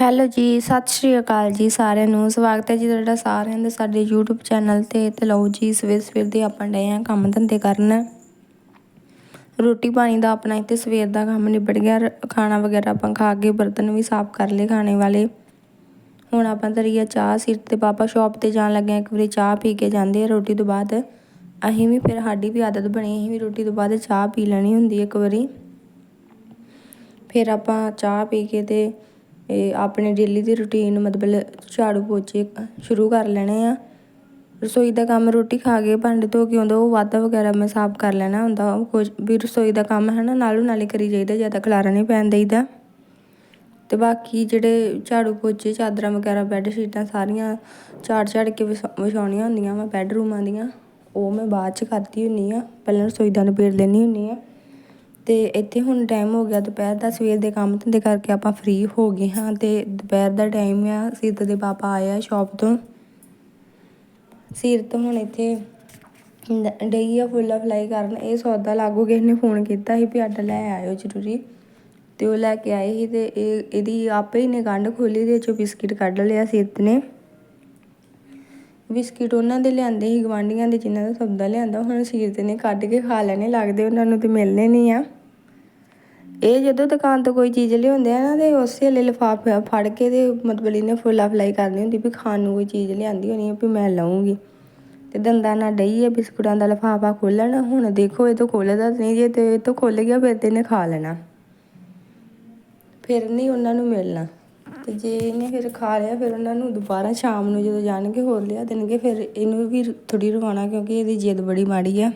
Hello ਜੀ, ਸਤਿ ਸ਼੍ਰੀ ਅਕਾਲ ਜੀ ਸਾਰਿਆਂ ਨੂੰ। ਸਵਾਗਤ ਹੈ ਜੀ ਤੁਹਾਡਾ ਸਾਰਿਆਂ ਦਾ ਸਾਡੇ YouTube ਚੈਨਲ ਤੇ। ਤੇ ਲਓ ਜੀ, ਸਵੇਰ ਸਵੇਰ ਦੇ ਆਪਾਂ ਡਏ ਆ ਕੰਮ ਧੰਦੇ ਕਰਨ। ਰੋਟੀ ਪਾਣੀ ਦਾ ਆਪਣਾ ਇੱਥੇ ਸਵੇਰ ਦਾ ਕੰਮ ਨਿਬੜ ਗਿਆ। ਰ- ਖਾਣਾ ਵਗੈਰਾ ਆਪਾਂ ਖਾ ਕੇ ਬਰਤਨ ਵੀ ਸਾਫ਼ ਕਰ ਲਏ ਖਾਣੇ ਵਾਲੇ। ਹੁਣ ਆਪਾਂ ਤਰੀਆ ਚਾਹ ਸਿਰ ਤੇ। ਪਾਪਾ ਸ਼ਾਪ ਤੇ ਜਾਣ ਲੱਗੇ ਇੱਕ ਵਾਰੀ ਚਾਹ ਪੀ ਕੇ ਜਾਂਦੇ ਆ ਰੋਟੀ ਤੋਂ ਬਾਅਦ। ਅਸੀਂ ਵੀ ਫਿਰ ਸਾਡੀ ਵੀ ਆਦਤ ਬਣੀ, ਅਸੀਂ ਵੀ ਰੋਟੀ ਤੋਂ ਬਾਅਦ ਚਾਹ ਪੀ ਲੈਣੀ ਹੁੰਦੀ ਇੱਕ ਵਾਰੀ। ਫਿਰ ਆਪਾਂ ਚਾਹ ਪੀ ਕੇ ਤੇ ਇਹ ਆਪਣੇ ਡੇਲੀ ਦੀ ਰੂਟੀਨ ਮਤਲਬ ਝਾੜੂ ਪੋਚੇ ਸ਼ੁਰੂ ਕਰ ਲੈਣੇ ਆ। ਰਸੋਈ ਦਾ ਕੰਮ ਰੋਟੀ ਖਾ ਕੇ ਭਾਂਡੇ ਧੋ ਕੇ ਆਉਂਦਾ, ਉਹ ਵਾਧਾ ਵਗੈਰਾ ਮੈਂ ਸਾਫ਼ ਕਰ ਲੈਣਾ ਹੁੰਦਾ। ਉਹ ਕੁਝ ਵੀ ਰਸੋਈ ਦਾ ਕੰਮ ਹੈ ਨਾ, ਨਾਲੋਂ ਨਾਲੇ ਕਰੀ ਜਾਈਦਾ, ਜ਼ਿਆਦਾ ਖਲਾਰਾ ਨਹੀਂ ਪੈਣ ਦੇਈਦਾ। ਅਤੇ ਬਾਕੀ ਜਿਹੜੇ ਝਾੜੂ ਪੋਚੇ, ਚਾਦਰਾਂ ਵਗੈਰਾ ਬੈੱਡ ਸ਼ੀਟਾਂ ਸਾਰੀਆਂ ਝਾੜ ਝਾੜ ਕੇ ਵਿਛਾ- ਵਿਛਾਉਣੀਆਂ ਹੁੰਦੀਆਂ ਵਾ ਬੈੱਡਰੂਮਾਂ ਦੀਆਂ, ਉਹ ਮੈਂ ਬਾਅਦ ਚ ਕਰਦੀ ਹੁੰਦੀ ਹਾਂ ਪਹਿਲਾਂ ਰਸੋਈ ਦਾ ਨਿਬੇੜ ਲੈਂਦੀ ਹੁੰਦੀ ਹਾਂ ਅਤੇ ਇੱਥੇ ਹੁਣ ਟਾਈਮ ਹੋ ਗਿਆ ਦੁਪਹਿਰ ਦਾ, ਸਵੇਰ ਦੇ ਕੰਮ ਧੰਦੇ ਕਰਕੇ ਆਪਾਂ ਫ੍ਰੀ ਹੋ ਗਏ ਹਾਂ ਅਤੇ ਦੁਪਹਿਰ ਦਾ ਟਾਈਮ ਆ, ਸੀਰਤ ਦੇ ਪਾਪਾ ਆਏ ਆ ਸ਼ਾਪ ਤੋਂ। ਸੀਰਤ ਹੁਣ ਇੱਥੇ ਡ- ਡਈ ਆ ਫੁੱਲਾ ਫਲਾਈ ਕਰਨ, ਇਹ ਸੌਦਾ ਲਾਗੂ ਕਿਸੇ ਨੇ ਫੋਨ ਕੀਤਾ ਸੀ ਵੀ ਆਟਾ ਲੈ ਆਇਓ ਜ਼ਰੂਰੀ। ਤੇ ਉਹ ਲੈ ਕੇ ਆਏ ਸੀ ਤੇ ਇਹ, ਇਹਦੀ ਆਪੇ ਹੀ ਨੇ ਗੰਢ ਖੋਲੀ ਦੇ ਚੋਂ ਬਿਸਕਿਟ ਕੱਢ ਲਿਆ ਸੀਰਤ ਨੇ। ਬਿਸਕਿਟ ਉਹਨਾਂ ਦੇ ਲਿਆਂਦੇ ਸੀ ਗਵਾਂਢੀਆਂ ਦੇ ਜਿਨ੍ਹਾਂ ਦਾ ਸੌਦਾ ਲਿਆਂਦਾ ਹੁਣ ਸੀਰਤ ਨੇ ਕੱਢ ਕੇ ਖਾ ਲੈਣੇ, ਲੱਗਦੇ ਉਹਨਾਂ ਨੂੰ ਤੇ ਮਿਲਨੇ ਨਹੀਂ ਆ। ਇਹ ਜਦੋਂ ਦੁਕਾਨ ਤੋਂ ਕੋਈ ਚੀਜ਼ ਲਿਆਉਂਦੇ ਆ ਨਾ, ਤੇ ਉਸੇ ਵੇਲੇ ਲਿਫਾਫਾ ਫੜ ਕੇ ਤੇ ਮਤਲਬ ਇਹਨੇ ਫੁੱਲਾ ਫਲਾਈ ਕਰਨੀ ਹੁੰਦੀ ਵੀ ਖਾਣ ਨੂੰ ਕੋਈ ਚੀਜ਼ ਲਿਆਂਦੀ ਹੋਣੀ ਆ ਵੀ ਮੈਂ ਲਵਾਂਗੀ ਤੇ ਦੰਦਾਂ ਨਾਲ ਡਈ ਆ, ਬਿਸਕੁਟਾਂ ਦਾ ਲਿਫਾਫਾ ਖੋਲਣ, ਹੁਣ ਦੇਖੋ ਇਹ ਤੋਂ ਖੋਲਦਾ ਨਹੀਂ ਜੇ ਤੇ ਇਹ ਤੋਂ ਖੁੱਲ ਗਿਆ, ਫਿਰ ਤੇ ਇਹਨੇ ਖਾ ਲੈਣਾ। ਫਿਰ ਨਹੀਂ ਉਹਨਾਂ ਨੂੰ ਮਿਲਣਾ। ਤੇ ਜੇ ਇਹਨੇ ਫਿਰ ਖਾ ਲਿਆ, ਫਿਰ ਉਹਨਾਂ ਨੂੰ ਦੁਬਾਰਾ ਸ਼ਾਮ ਨੂੰ ਜਦੋਂ ਜਾਣਗੇ ਹੋਰ ਲਿਆ ਦੇਣਗੇ, ਫਿਰ ਇਹਨੂੰ ਵੀ ਥੋੜੀ ਰਵਾਉਣਾ ਕਿਉਂਕਿ ਇਹਦੀ ਜਿੱਦ ਬੜੀ ਮਾੜੀ ਆ।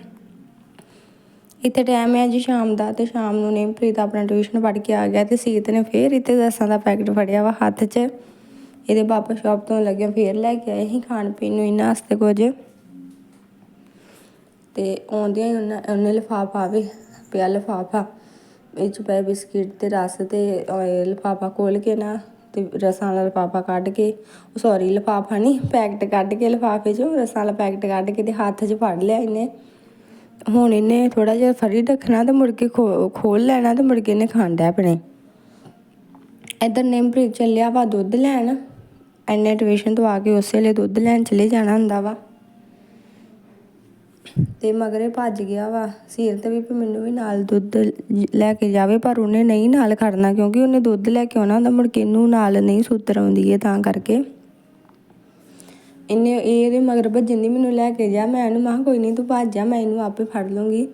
ਇੱਥੇ ਟਾਈਮ ਹੈ ਜੀ ਸ਼ਾਮ ਦਾ ਤੇ ਸ਼ਾਮ ਨੂੰ ਨੇਮਪ੍ਰੀਤ ਆਪਣਾ ਟਿਊਸ਼ਨ ਪੜ੍ਹ ਕੇ ਆ ਗਿਆ ਤੇ ਸੀਤ ਨੇ ਫੇਰ ਇੱਥੇ ਦਸਾਂ ਦਾ ਪੈਕਟ ਫੜਿਆ ਵਾ ਹੱਥ 'ਚ। ਇਹਦੇ ਪਾਪਾ ਸ਼ਾਪ ਤੋਂ ਲੱਗਿਆ, ਫੇਰ ਲੈ ਕੇ ਆਏ ਸੀ ਖਾਣ ਪੀਣ ਨੂੰ ਇਹਨਾਂ ਵਾਸਤੇ ਕੁਝ। ਤੇ ਆਉਂਦਿਆਂ ਹੀ ਉਹਨਾਂ, ਉਹਨੇ ਲਿਫਾਫਾ ਵੀ, ਪਿਆ ਲਿਫਾਫਾ ਇਹ 'ਚ ਪਏ ਬਿਸਕਿਟ ਤੇ ਰਸ ਤੇ ਲਿਫਾਫਾ ਖੋਲ ਕੇ ਨਾ ਤੇ ਰਸਾਂ ਵਾਲਾ ਲਿਫਾਫਾ ਕੱਢ ਕੇ ਸੌਰੀ ਲਿਫਾਫਾ ਨਹੀਂ, ਪੈਕਟ ਕੱਢ ਕੇ ਲਿਫਾਫੇ 'ਚੋਂ ਰਸਾਂ ਵਾਲਾ ਪੈਕਟ ਕੱਢ ਕੇ ਤੇ ਹੱਥ 'ਚ ਫੜ ਲਿਆ ਇਹਨੇ। ਹੁਣ ਇਹਨੇ ਥੋੜਾ ਜਿਹਾ ਫਰੀ ਰੱਖਣਾ ਤੇ ਮੁੜ ਕੇ ਖੋ- ਖੋਲ ਲੈਣਾ ਤੇ ਮੁੜ ਕੇ ਇਹਨੇ ਖਾਂਦਾ ਆਪਣੇ। ਇਧਰ ਨੇਮਪ੍ਰੀਤ ਚੱਲਿਆ ਵਾ ਦੁੱਧ ਲੈਣ। ਐਨੇ ਟਿਊਸ਼ਨ ਤੋਂ ਆ ਕੇ ਉਸੇ ਵੇਲੇ ਦੁੱਧ ਲੈਣ ਚਲੇ ਜਾਣਾ ਹੁੰਦਾ ਵਾ। ਤੇ ਮਗਰੇ ਭੱਜ ਗਿਆ ਵਾ। ਸੀਰਤ ਵੀ ਵੀ ਮੈਨੂੰ ਵੀ ਨਾਲ ਦੁੱਧ ਲੈ ਕੇ ਜਾਵੇ, ਪਰ ਉਹਨੇ ਨਹੀਂ ਨਾਲ ਖੜਨਾ, ਕਿਉਂਕਿ ਉਹਨੇ ਦੁੱਧ ਲੈ ਕੇ ਆਉਣਾ ਹੁੰਦਾ, ਮੁੜ ਕੇ ਇਹਨੂੰ ਨਾਲ ਨਹੀਂ ਸੁੱਤਰ ਆਉਂਦੀ ਹੈ ਤਾਂ ਕਰਕੇ। ਇਹਨੇ ਇਹਦੇ ਮਗਰ ਭੱਜਣ ਦੀ ਮੈਨੂੰ ਲੈ ਕੇ ਜਾ। ਮੈਂ ਇਹਨੂੰ ਮਹਾ ਕੋਈ ਨਹੀਂ, ਤੂੰ ਭੱਜ ਜਾ, ਮੈਂ ਇਹਨੂੰ ਆਪੇ ਫੜ ਲੂੰਗੀ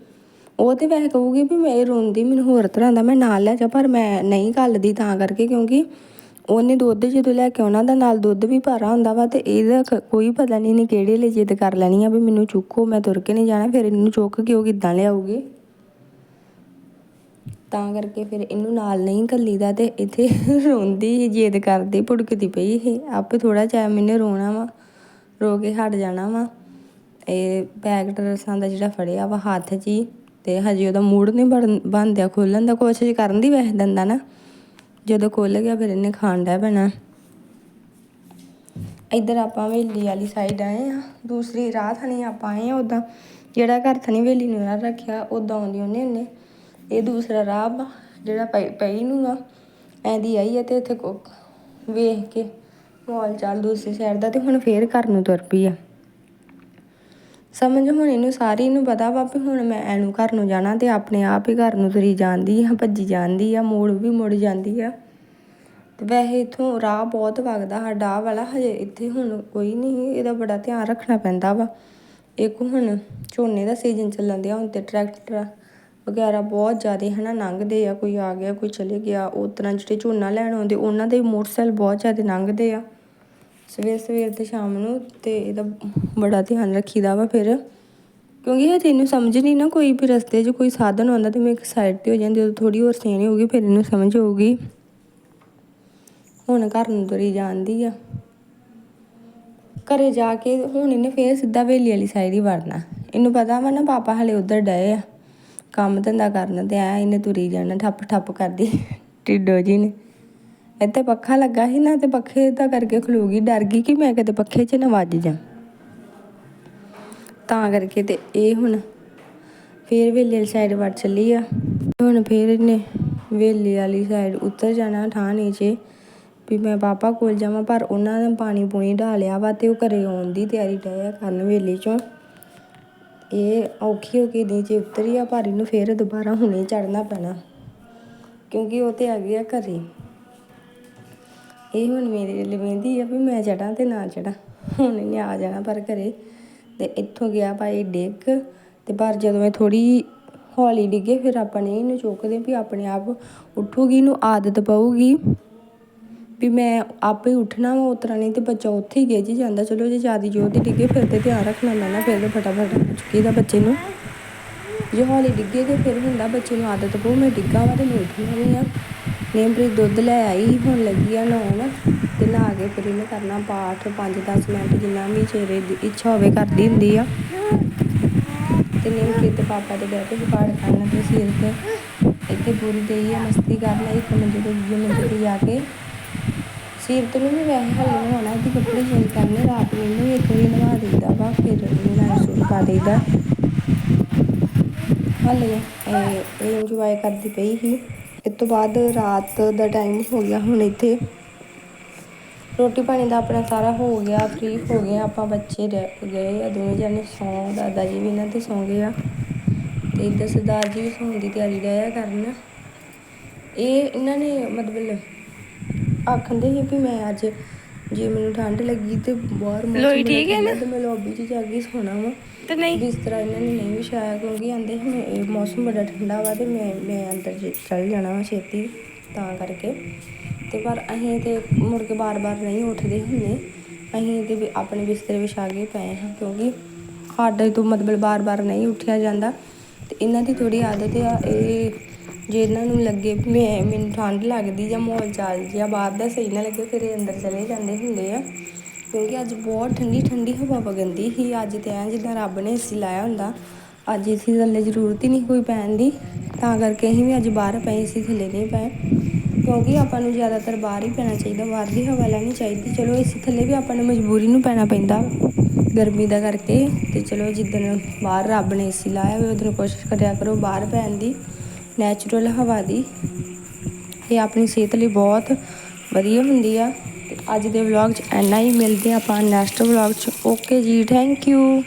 ਉਹ ਤੇ ਵੈਸੇ ਕਹੂਗੀ ਵੀ ਮੈਂ ਇਹ ਰੋਂਦੀ, ਮੈਨੂੰ ਹੋਰ ਤਰ੍ਹਾਂ ਦਾ ਮੈਂ ਨਾਲ ਲੈ ਜਾ, ਪਰ ਮੈਂ ਨਹੀਂ ਘੱਲਦੀ ਤਾਂ ਕਰਕੇ, ਕਿਉਂਕਿ ਉਹਨੇ ਦੁੱਧ ਜਦੋਂ ਲੈ ਕੇ ਆਉਣਾ ਦਾ ਨਾਲ ਦੁੱਧ ਵੀ ਭਰਾ ਹੁੰਦਾ ਵਾ ਤੇ ਇਹਦਾ ਕੋਈ ਪਤਾ ਨਹੀਂ ਨੇ ਕਿਹੜੇ ਲਈ ਜਿੱਦ ਕਰ ਲੈਣੀ ਆ ਵੀ ਮੈਨੂੰ ਚੁੱਕੋ ਮੈਂ ਤੁਰ ਕੇ ਨਹੀਂ ਜਾਣਾ ਫਿਰ ਇਹਨੂੰ ਚੁੱਕ ਕੇ ਉਹ ਕਿੱਦਾਂ ਲਿਆਊਗੀ? ਤਾਂ ਕਰਕੇ ਫਿਰ ਇਹਨੂੰ ਨਾਲ ਨਹੀਂ ਘੱਲੀਦਾ ਤੇ ਇੱਥੇ ਰੋਂਦੀ ਸੀ, ਜਿੱਦ ਕਰਦੀ ਭੁੜਕਦੀ ਪਈ ਇਹ ਆਪੇ ਥੋੜਾ ਜਿਹਾ ਮੈਨੇ ਰੋਣਾ ਵਾ ਰੋ ਕੇ ਹਟ ਜਾਣਾ ਵਾ। ਇਹ ਪੈਕਟ ਰਸਾਂ ਦਾ ਜਿਹੜਾ ਫੜਿਆ ਵਾ ਹੱਥ 'ਚ ਹੀ ਤੇ ਹਜੇ ਉਹਦਾ ਮੂਡ ਨਹੀਂ ਬਣ ਬਣਦਿਆ ਖੋਲਣ ਦਾ ਕੋਸ਼ਿਸ਼ ਕਰਨ ਦੀ ਵੈਸੇ ਦੰਦਾ ਨਾ ਜਦੋਂ ਖੁੱਲ ਗਿਆ ਫਿਰ ਇਹਨੇ ਖਾਣ ਦਾ ਪੈਣਾ। ਇੱਧਰ ਆਪਾਂ ਹਵੇਲੀ ਵਾਲੀ ਸਾਈਡ ਆਏ ਆ ਦੂਸਰੀ ਰਾਹ ਥਣੀ ਆਪਾਂ ਆਏ ਆ ਉਦਾਂ ਜਿਹੜਾ ਘਰ ਥਣੀ ਹਵੇਲੀ ਨੂੰ ਰਾਹ ਰੱਖਿਆ ਉਦਾਂ ਆਉਂਦੀ ਉਹਨੇ ਉਹਨੇ ਇਹ ਦੂਸਰਾ ਰਾਹ ਵਾ, ਜਿਹੜਾ ਪਈ ਪਈ ਨੂੰ ਆ। ਐਦੀ ਆਈ ਆ ਤੇ ਇੱਥੇ ਵੇਖ ਕੇ ਮੋਲ ਚਾਲ ਦੂਸਰੀ ਸਾਈਡ ਦਾ ਤੇ ਹੁਣ ਫੇਰ ਘਰ ਨੂੰ ਤੁਰ ਪਈ ਆ। ਸਮਝ ਹੁਣ ਇਹਨੂੰ ਸਾਰੀ ਨੂੰ ਪਤਾ ਵਾ ਵੀ ਹੁਣ ਮੈਂ ਐਨੂੰ ਘਰ ਨੂੰ ਜਾਣਾ ਤੇ ਆਪਣੇ ਆਪ ਹੀ ਘਰ ਨੂੰ ਤੁਰੀ ਜਾਂਦੀ ਆ, ਭੱਜੀ ਜਾਂਦੀ ਆ, ਮੋੜ ਵੀ ਮੁੜ ਜਾਂਦੀ ਆ। ਤੇ ਵੈਸੇ ਇਥੋਂ ਰਾਹ ਬਹੁਤ ਵਗਦਾ, ਸਾਡਾ ਆਹ ਵਾਲਾ ਹਜੇ ਇੱਥੇ ਹੁਣ ਕੋਈ ਨਹੀਂ, ਇਹਦਾ ਬੜਾ ਧਿਆਨ ਰੱਖਣਾ ਪੈਂਦਾ ਵਾ। ਇੱਕ ਹੁਣ ਝੋਨੇ ਦਾ ਸੀਜ਼ਨ ਚੱਲਣ ਦਿਆ ਹੁਣ ਤੇ ਟਰੈਕਟਰ ਵਗੈਰਾ ਬਹੁਤ ਜ਼ਿਆਦਾ ਹਨਾ ਲੰਘਦੇ ਆ, ਕੋਈ ਆ ਗਿਆ, ਕੋਈ ਚਲੇ ਗਿਆ ਉਹ ਤਰ੍ਹਾਂ ਜਿਹੜੇ ਝੋਨਾ ਲੈਣ ਆਉਂਦੇ, ਉਹਨਾਂ ਦੇ ਮੋਟਰਸਾਈਕਲ ਬਹੁਤ ਜ਼ਿਆਦਾ ਲੰਘਦੇ ਆ। ਸਵੇਰ ਸਵੇਰ ਤੇ ਸ਼ਾਮ ਨੂੰ ਤੇ ਇਹਦਾ ਬੜਾ ਧਿਆਨ ਰੱਖੀਦਾ ਵਾ ਫਿਰ। ਕਿਉਂਕਿ ਇਹ ਤੈਨੂੰ ਸਮਝ ਨਹੀਂ ਨਾ ਕੋਈ ਵੀ ਰਸਤੇ 'ਚ ਕੋਈ ਸਾਧਨ ਆਉਂਦਾ ਤੇ ਮੈਂ ਇੱਕ ਸਾਈਡ ਤੇ ਹੋ ਜਾਂਦੀ, ਉਦੋਂ ਥੋੜੀ ਹੋਰ ਸਿਆਣੀ ਹੋਊਗੀ, ਫਿਰ ਇਹਨੂੰ ਸਮਝ ਆਊਗੀ। ਹੁਣ ਘਰ ਨੂੰ ਤੁਰੀ ਜਾਂਦੀ ਆ। ਘਰੇ ਜਾ ਕੇ ਹੁਣ ਇਹਨੇ ਫੇਰ ਸਿੱਧਾ ਵੇਲੀ ਵਾਲੀ ਸਾਈਡ ਹੀ ਵੜਨਾ। ਇਹਨੂੰ ਪਤਾ ਵਾ ਨਾ ਪਾਪਾ ਹਲੇ ਉਧਰ ਡਏ ਆ। ਕੰਮ ਧੰਦਾ ਕਰਨ ਤੇ ਆ ਇਹਨੇ ਤੁਰੀ ਜਾਣਾ ਠੱਪ ਠੱਪ ਕਰਦੀ। ਟਿੱਡੋ ਜੀ ਨੇ। ਇੱਥੇ ਪੱਖਾ ਲੱਗਾ ਸੀ ਨਾ ਤੇ ਪੱਖੇ ਦਾ ਕਰਕੇ ਖਲੋ ਗਈ ਡਰ ਗਈ ਕਿ ਮੈਂ ਕਿਤੇ ਪੱਖੇ 'ਚ ਨਾ ਵੱਜ ਜਾ ਤਾਂ ਕਰਕੇ ਤੇ ਇਹ ਹੁਣ ਫੇਰ ਵੇਲੇ ਸਾਈਡ ਵੱਟ ਚੱਲੀ ਆ। ਹੁਣ ਫੇਰ ਇਹਨੇ ਵੇਲੇ ਵਾਲੀ ਸਾਈਡ ਉੱਤਰ ਜਾਣਾ ਠਾਣੇ 'ਚ ਵੀ ਮੈਂ ਪਾਪਾ ਕੋਲ ਜਾਵਾਂ, ਪਰ ਉਹਨਾਂ ਨੇ ਪਾਣੀ ਪੂਣੀ ਢਾਲਿਆ ਵਾ ਤੇ ਉਹ ਘਰੇ ਆਉਣ ਦੀ ਤਿਆਰੀ ਡਏ ਕਰਨ ਵੇਲੇ ਚੋਂ। ਇਹ ਔਖੀ ਹੋ ਕੇ ਨੀਚੇ ਉਤਰੀ ਆ, ਪਰ ਇਹਨੂੰ ਫੇਰ ਦੁਬਾਰਾ ਹੁਣੇ ਚੜਨਾ ਪੈਣਾ। ਕਿਉਂਕਿ ਉਹ ਤੇ ਆ ਗਿਆ ਘਰੇ। ਇਹ ਹੁਣ ਮੇਰੇ ਲਈ ਵੇਂਦੀ ਆ ਵੀ ਮੈਂ ਚੜਾਂ ਤੇ ਨਾ ਚੜਾਂ ਹੁਣ ਇਹਨੇ ਆ ਜਾਣਾ ਪਰ ਘਰੇ। ਤੇ ਇੱਥੋਂ ਗਿਆ ਭਾਈ ਡਿੱਗ ਤੇ ਪਰ ਜਦੋਂ ਮੈਂ ਥੋੜੀ ਹੌਲੀ ਡਿੱਗੇ ਫਿਰ ਆਪਾਂ ਨੇ ਇਹਨੂੰ ਚੁੱਕਦੇ ਵੀ ਆਪਣੇ ਆਪ ਉੱਠੂਗੀ, ਇਹਨੂੰ ਆਦਤ ਪਊਗੀ ਵੀ ਮੈਂ ਆਪੇ ਉੱਠਣਾ ਵਾ ਉਤਰਾ ਨਹੀਂ ਤੇ ਬੱਚਾ ਉੱਥੇ ਹੀ ਗਿੱਜ ਜਾਂਦਾ। ਚਲੋ ਜੇ ਜ਼ਿਆਦਾ ਜ਼ੋਰ ਦੀ ਡਿੱਗੇ ਫਿਰ ਤੇ ਧਿਆਨ ਰੱਖਣਾ ਪੈਣਾ, ਫਿਰ ਤੇ ਫਟਾਫਟ ਚੁੱਕੀਦਾ ਬੱਚੇ ਨੂੰ। ਜੇ ਹੌਲੀ ਡਿੱਗੇ ਤੇ ਫਿਰ ਹੁੰਦਾ ਬੱਚੇ ਨੂੰ ਆਦਤ ਪਊ। ਮੈਂ ਡਿੱਗਾ ਵਾ ਤੇ ਮੈਂ ਉੱਠਣਾ ਨਹੀਂ ਆ। ਨੇਮਪ੍ਰੀਤ ਦੁੱਧ ਲੈ ਆਈ, ਹੁਣ ਲੱਗੀ ਆ ਨਹਾਉਣ ਤੇ ਨਹਾ ਕੇ ਫਿਰ ਇਹਨੇ ਕਰਨਾ ਪਾਠ 5-10 ਮਿੰਟ ਜਿੰਨਾ ਵੀ ਚਿਹਰੇ ਦੀ ਇੱਛਾ ਹੋਵੇ ਕਰਦੀ ਹੁੰਦੀ ਆ। ਤੇ ਨੇਮਪ੍ਰੀਤ ਪਾਪਾ ਦੇ ਬੈਠੇ ਕੇ ਪਾਠ ਕਰਨ ਤੇ ਸਿਰ ਤੇ। ਇੱਥੇ ਪੂਰੀ ਦੇਈ ਆ, ਮਸਤੀ ਕਰਨਾ ਇੱਕ ਮੰਜੇ ਤੇ ਦੂਜੇ ਮੰਜੇ ਤੇ ਜਾ ਕੇ। ਸਿਰ ਤੇ ਵੀ ਵੈਸੇ ਹਲੇ ਨਹਾਉਣਾ ਤੇ ਕੱਪੜੇ ਚੇਂਜ ਕਰਨੇ, ਰਾਤ ਨੂੰ ਇਹਨੂੰ ਇੱਕ ਵਾਰੀ ਨਵਾ ਦਿੰਦਾ ਵਾ, ਫਿਰ ਇਹਨੂੰ ਨਾਲ ਸੂਟ ਪਾ ਦੇਈਦਾ। ਹਾਲੇ ਇਹ ਇੰਜੋਏ ਕਰਦੀ ਪਈ ਸੀ। ਇਸ ਤੋਂ ਬਾਅਦ ਰਾਤ ਦਾ ਟਾਈਮ ਹੋ ਗਿਆ ਹੁਣ ਇੱਥੇ। ਰੋਟੀ ਪਾਣੀ ਦਾ ਆਪਣਾ ਸਾਰਾ ਹੋ ਗਿਆ ਫ੍ਰੀ ਹੋ ਗਏ ਆਪਾਂ ਬੱਚੇ ਰਹਿ ਗਏ ਆ ਦੋਵੇਂ ਜਣੇ ਸੌਂ ਦਾਦਾ ਜੀ ਵੀ ਇਹਨਾਂ ਤੇ ਸੌਂ ਗਏ ਆ। ਤੇ ਇੱਧਰ ਸਰਦਾਰ ਜੀ ਵੀ ਸੌਣ ਦੀ ਤਿਆਰੀ ਰਿਹਾ ਕਰਨ। ਇਹ ਇਹਨਾਂ ਨੇ ਮਤਲਬ ਆਖੰਦੇ ਸੀ ਵੀ ਮੈਂ ਅੱਜ ਜੇ ਮੈਨੂੰ ਠੰਡ ਲੱਗੀ ਤੇ ਬਾਹਰ ਮੌਸਮ ਠੀਕ ਹੈ ਨਾ? ਤੇ ਮੈਂ ਲੌਬੀ 'ਚ ਜਾ ਕੇ ਸੌਣਾ ਵਾ। ਤੇ ਨਹੀਂ? ਬਿਸਤਰਾ ਇਹਨਾਂ ਨੇ ਨਹੀਂ ਵਿਛਾਇਆ, ਕਿਉਂਕਿ ਆਂਦੇ ਸੀ ਇਹ ਮੌਸਮ ਬੜਾ ਠੰਡਾ ਵਾ ਤੇ ਮੈਂ ਮੈਂ ਅੰਦਰ ਜੇ ਚਲ ਜਾਣਾ ਵਾ ਛੇਤੀ ਤਾਂ ਕਰਕੇ। ਤੇ ਪਰ ਅਸੀਂ ਤੇ ਮੁੜ ਕੇ ਬਾਰ-ਬਾਰ ਨਹੀਂ ਉੱਠਦੇ ਹੁੰਦੇ। ਅਸੀਂ ਤੇ ਆਪਣੇ ਬਿਸਤਰੇ ਵਿਛਾ ਕੇ ਪਏ ਹਾਂ, ਕਿਉਂਕਿ ਸਾਡੇ ਤੋਂ ਮਤਲਬ ਬਾਰ-ਬਾਰ ਨਹੀਂ ਉੱਠਿਆ ਜਾਂਦਾ। ਤੇ ਇਹਨਾਂ ਦੀ ਥੋੜੀ ਆਦਤ ਆ, ਇਹ ਜੇ ਇਹਨਾਂ ਨੂੰ ਲੱਗੇ ਮੈਂ, ਮੈਨੂੰ ਠੰਡ ਲੱਗਦੀ ਜਾਂ ਮਾਹੌਲ ਚੱਲ ਜਿਆ ਬਾਹਰ ਦਾ ਸਹੀ ਨਾ ਲੱਗੇ, ਫਿਰ ਇਹ ਅੰਦਰ ਚਲੇ ਜਾਂਦੇ ਹੁੰਦੇ ਆ। ਕਿਉਂਕਿ ਅੱਜ ਬਹੁਤ ਠੰਡੀ ਠੰਡੀ ਹਵਾ ਵਗੰਦੀ ਸੀ। ਅੱਜ ਤੇ ਐਂ ਜਿੱਦਾਂ ਰੱਬ ਨੇ ਏਸੀ ਲਾਇਆ ਹੁੰਦਾ। ਅੱਜ ਏਸੀ ਥੱਲੇ ਜ਼ਰੂਰਤ ਹੀ ਨਹੀਂ ਕੋਈ ਪੈਣ ਦੀ। ਤਾਂ ਕਰਕੇ ਅਸੀਂ ਵੀ ਅੱਜ ਬਾਹਰ ਪਏ ਸੀ ਥੱਲੇ ਨਹੀਂ ਪਏ। ਕਿਉਂਕਿ ਆਪਾਂ ਨੂੰ ਜ਼ਿਆਦਾਤਰ ਬਾਹਰ ਹੀ ਪੈਣਾ ਚਾਹੀਦਾ। ਬਾਹਰ ਦੀ ਹਵਾ ਲੈਣੀ ਚਾਹੀਦੀ। ਚਲੋ ਏਸੀ ਥੱਲੇ ਵੀ ਆਪਾਂ ਨੂੰ ਮਜਬੂਰੀ ਨੂੰ ਪੈਣਾ ਪੈਂਦਾ। ਗਰਮੀ ਦਾ ਕਰਕੇ। ਤੇ ਚਲੋ ਜਿੱਦਣ ਬਾਹਰ ਰੱਬ ਨੇ ਏਸੀ ਲਾਇਆ ਹੋਵੇ ਉਦੋਂ ਕੋਸ਼ਿਸ਼ ਕਰਿਆ ਕਰੋ ਬਾਹਰ ਪੈਣ ਦੀ। ਨੈਚੁਰਲ ਹਵਾ ਦੀ। ਇਹ ਆਪਣੀ ਸਿਹਤ ਲਈ ਬਹੁਤ ਵਧੀਆ ਹੁੰਦੀ ਆ। ਅੱਜ ਦੇ ਵਲੌਗ 'ਚ ਇੰਨਾ ਹੀ, ਮਿਲਦੇ ਆ ਆਪਾਂ ਨੈਕਸਟ ਵਲੌਗ 'ਚ। ਓਕੇ ਜੀ ਥੈਂਕ ਯੂ